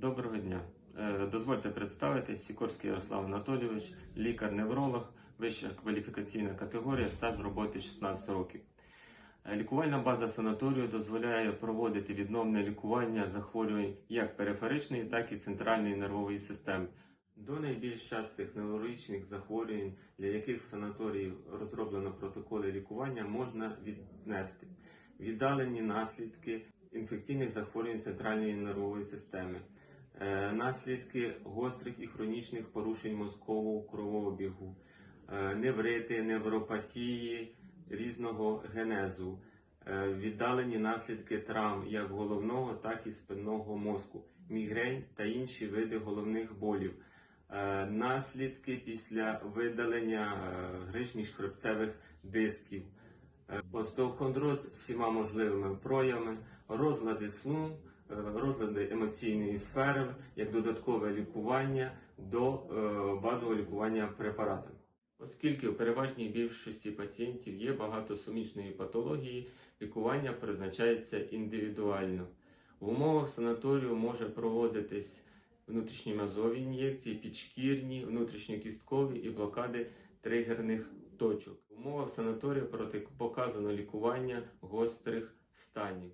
Доброго дня. Е, Дозвольте представитись, Сікорський Ярослав Анатолійович, лікар-невролог, вища кваліфікаційна категорія, стаж роботи 16 років. Е, Лікувальна база санаторію дозволяє проводити відновне лікування захворювань як периферичної, так і центральної нервової системи. До найбільш частих неврологічних захворювань, для яких в санаторії розроблено протоколи лікування, можна віднести віддалені наслідки інфекційних захворювань центральної нервової системи, наслідки гострих і хронічних порушень мозкового кровообігу, е, неврити, невропатії різного генезу, е, віддалені наслідки травм як головного, так і спинного мозку, мігрень та інші види головних болів, е, наслідки після видалення грижніх хребцевих дисків, остеохондроз з всіма можливими проявами, розлади сну, розлади емоційної сфери як додаткове лікування до е, базового лікування препаратами. Оскільки у переважній більшості пацієнтів є багато сумішної патології, лікування призначається індивідуально. В умовах санаторію може проводитись внутрішньомазові ін'єкції, підшкірні, внутрішньокісткові і блокади тригерних точок. В умовах санаторію протипоказано лікування гострих станів.